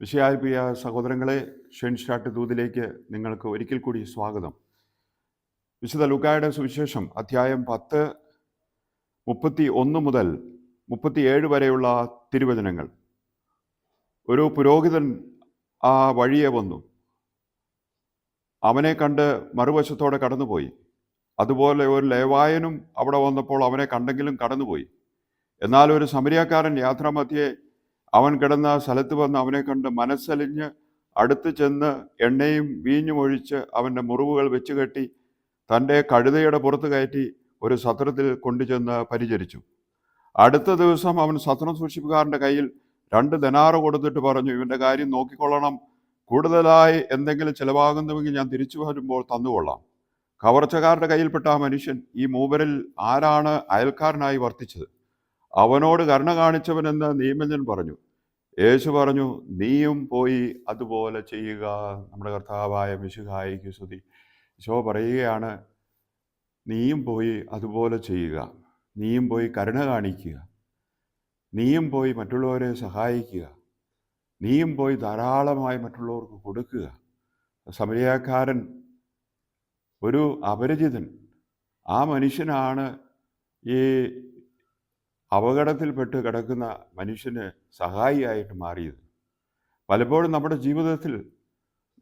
വിഷയായ പ്രിയ സഹോദരങ്ങളെ ഷെൻഷാട്ട് ദൂതിലേക്ക് നിങ്ങൾക്ക് ഒരിക്കൽ കൂടി സ്വാഗതം. വിശുദ്ധ ലുക്കായുടെ സുവിശേഷം അധ്യായം പത്ത് മുപ്പത്തി ഒന്ന് മുതൽ മുപ്പത്തിയേഴ് വരെയുള്ള തിരുവചനങ്ങൾ. ഒരു പുരോഹിതൻ ആ വഴിയെ വന്നു. അവനെ കണ്ട് മറുവശത്തോടെ കടന്നുപോയി. അതുപോലെ ഒരു ലേവായനും അവിടെ വന്നപ്പോൾ അവനെ കണ്ടെങ്കിലും കടന്നുപോയി. എന്നാൽ ഒരു സമരിയാക്കാരൻ യാത്രാമധ്യേ അവൻ കിടന്ന സ്ഥലത്ത് വന്ന് അവനെ കണ്ട് മനസ്സലിഞ്ഞ് അടുത്ത് ചെന്ന് എണ്ണയും വീഞ്ഞും ഒഴിച്ച് അവന്റെ മുറിവുകൾ വെച്ച് കെട്ടി തന്റെ കഴുതയുടെ പുറത്ത് കയറ്റി ഒരു സത്രത്തിൽ കൊണ്ടുചെന്ന് പരിചരിച്ചു. അടുത്ത ദിവസം അവൻ സത്രം സൂക്ഷിപ്പുകാരന്റെ കയ്യിൽ രണ്ട് ദിനാറ് കൊടുത്തിട്ട് പറഞ്ഞു ഇവന്റെ കാര്യം നോക്കിക്കൊള്ളണം. കൂടുതലായി എന്തെങ്കിലും ചിലവാകുന്നുവെങ്കിൽ ഞാൻ തിരിച്ചു വരുമ്പോൾ തന്നുകൊള്ളാം. കവർച്ചക്കാരുടെ കയ്യിൽപ്പെട്ട ആ മനുഷ്യൻ ഈ മൂവരിൽ ആരാണ് അയൽക്കാരനായി വർത്തിച്ചത്? അവനോട് കരുണ കാണിച്ചവനെന്ന് നിയമജൻ പറഞ്ഞു. യേശു പറഞ്ഞു നീയും പോയി അതുപോലെ ചെയ്യുക. നമ്മുടെ കർത്താവായ മിശുഹായിക്ക് ശ്രുതി ശോ പറയുകയാണ് നീയും പോയി അതുപോലെ ചെയ്യുക. നീയും പോയി കരുണ കാണിക്കുക. നീയും പോയി മറ്റുള്ളവരെ സഹായിക്കുക. നീയും പോയി ധാരാളമായി മറ്റുള്ളവർക്ക് കൊടുക്കുക. സമരിയാക്കാരൻ ഒരു അപരിചിതൻ. ആ മനുഷ്യനാണ് ഈ അപകടത്തിൽപ്പെട്ട് കിടക്കുന്ന മനുഷ്യന് സഹായിയായിട്ട് മാറിയത്. പലപ്പോഴും നമ്മുടെ ജീവിതത്തിൽ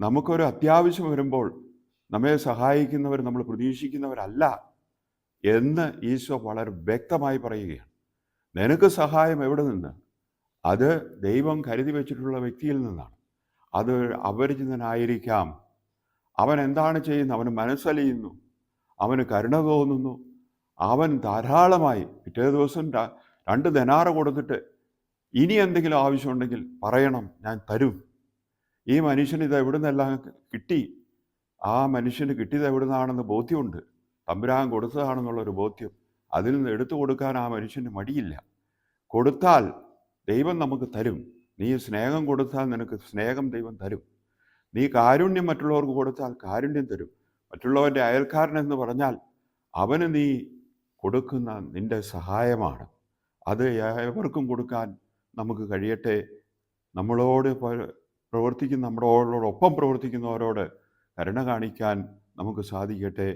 നമുക്കൊരു അത്യാവശ്യം വരുമ്പോൾ നമ്മെ സഹായിക്കുന്നവർ നമ്മൾ പ്രതീക്ഷിക്കുന്നവരല്ല എന്ന് ഈശോ വളരെ വ്യക്തമായി പറയുകയാണ്. നിനക്ക് സഹായം എവിടെ നിന്ന്? അത് ദൈവം കരുതി വെച്ചിട്ടുള്ള വ്യക്തിയിൽ നിന്നാണ്. അത് അപരിചിതനായിരിക്കാം. അവൻ എന്താണ് ചെയ്യുന്നത്? അവന് മനസ്സലിയുന്നു. അവന് കരുണ തോന്നുന്നു. അവൻ ധാരാളമായി പിറ്റേ ദിവസം രണ്ട് ധനാറ കൊടുത്തിട്ട് ഇനി എന്തെങ്കിലും ആവശ്യമുണ്ടെങ്കിൽ പറയണം ഞാൻ തരും. ഈ മനുഷ്യന് ഇത് എവിടെ നിന്നെല്ലാം കിട്ടി. ആ മനുഷ്യന് കിട്ടിയത് എവിടെ നിന്നാണെന്ന് ബോധ്യമുണ്ട്. തമ്പുരാൻ കൊടുത്തതാണെന്നുള്ളൊരു ബോധ്യം. അതിൽ നിന്ന് എടുത്തു കൊടുക്കാൻ ആ മനുഷ്യന് മടിയില്ല. കൊടുത്താൽ ദൈവം നമുക്ക് തരും. നീ സ്നേഹം കൊടുത്താൽ നിനക്ക് സ്നേഹം ദൈവം തരും. നീ കാരുണ്യം മറ്റുള്ളവർക്ക് കൊടുത്താൽ കാരുണ്യം തരും. മറ്റുള്ളവന്റെ അയൽക്കാരൻ എന്ന് പറഞ്ഞാൽ അവന് നീ കൊടുക്കുന്ന നിന്റെ സഹായമാണ്. അത് ഏവർക്കും കൊടുക്കാൻ നമുക്ക് കഴിയട്ടെ. നമ്മളോട് പ്രവർത്തിക്കുന്ന നമ്മളോടൊപ്പം പ്രവർത്തിക്കുന്നവരോട് കരുണ കാണിക്കാൻ നമുക്ക് സാധിക്കട്ടെ.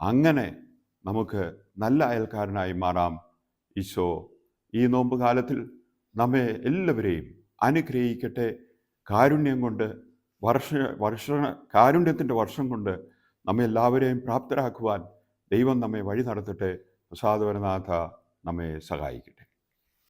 അങ്ങനെ നമുക്ക് നല്ല അയൽക്കാരനായി മാറാം. ഈശോ ഈ നോമ്പ് കാലത്തിൽ നമ്മെ എല്ലാവരെയും അനുഗ്രഹിക്കട്ടെ. കാരുണ്യം കൊണ്ട് വർഷ വർഷ കാരുണ്യത്തിന്റെ വർഷം കൊണ്ട് നമ്മെ എല്ലാവരെയും പ്രാപ്തരാക്കുവാൻ ദൈവം നമ്മെ വഴി നടത്തട്ടെ. പ്രസാദവരനാഥ നമ്മെ സഹായിക്കും